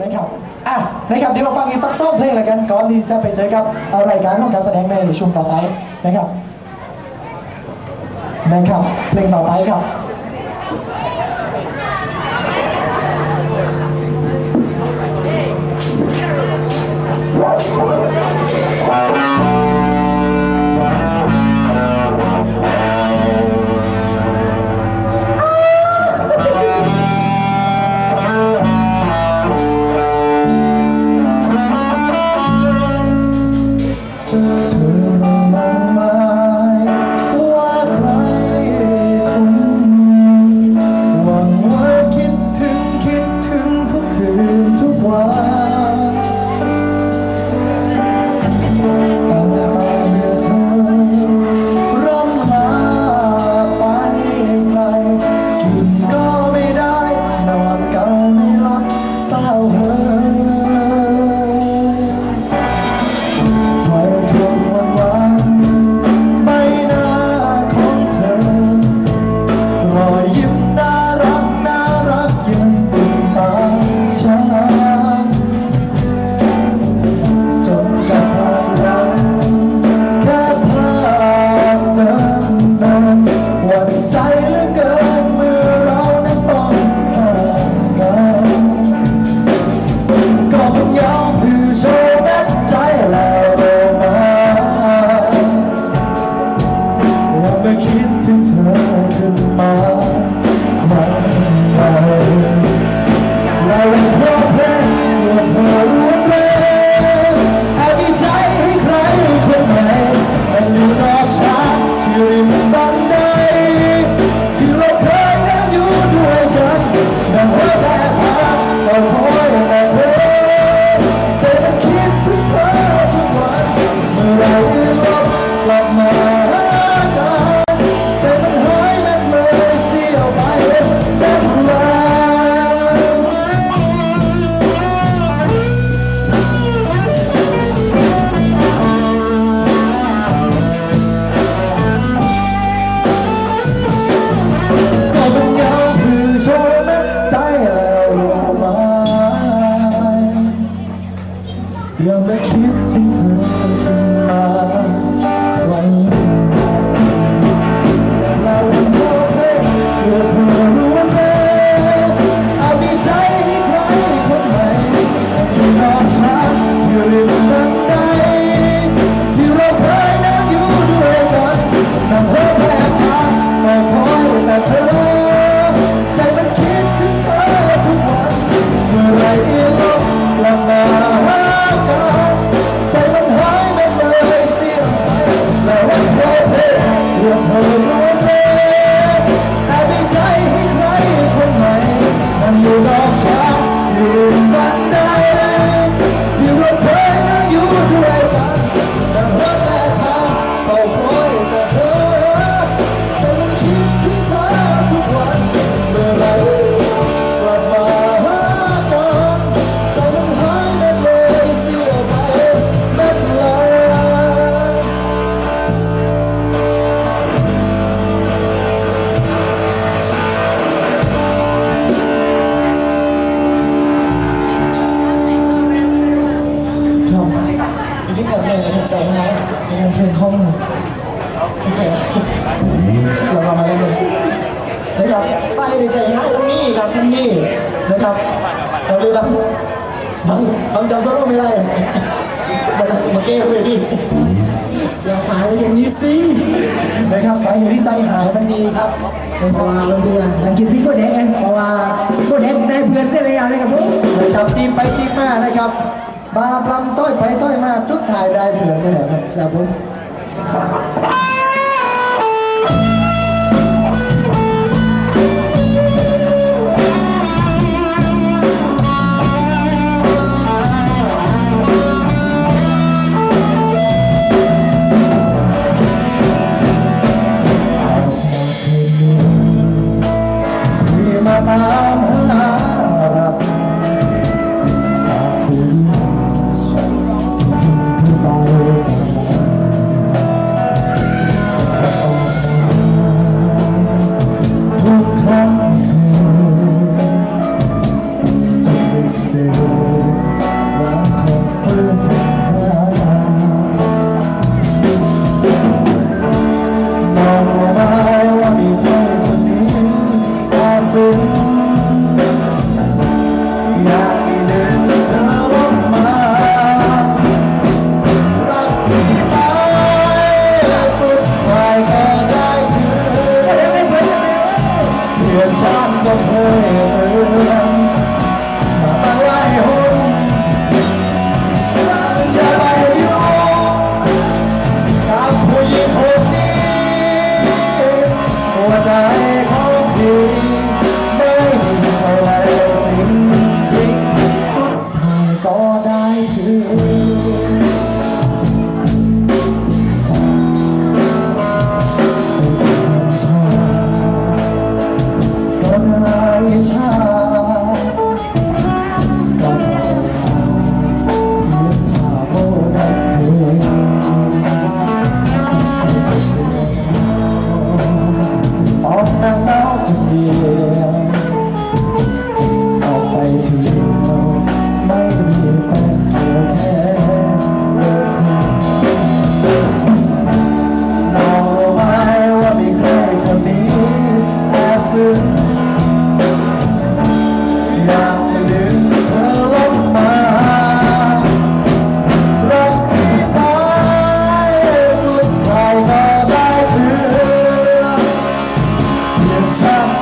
นะครับอะนะครับเดี๋ยวเราฟังอีกสักสองเพลงเลยกันก่อนที่จะไปเจอกับรายการของการแสดงในช่วงต่อไปนะครับนะครับเพลงต่อไปครับ ยังเพลงห้องโอเคเราก็มาเล่นกันนะครับใส่ในใจนะนั่นนี่ครับนั่นนี่นะครับเราดูนะบางบางจำโซโล่ไม่ได้มาเก้ไปดิอย่าสายอย่างนี้สินะครับสายเหตุใจหายมันมีครับเป็นพอลาลงเดือนหลังกินที่ก็แดงเองพอลากุ้งแดงได้เพื่อนได้เลยอะไรกับพวกนะครับจีบไปจีบมานะครับ บาปลำต้อยไปต้อยมาทุกดถ่ายได้เผื่อจะไหนครับสาบุ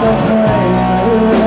the frame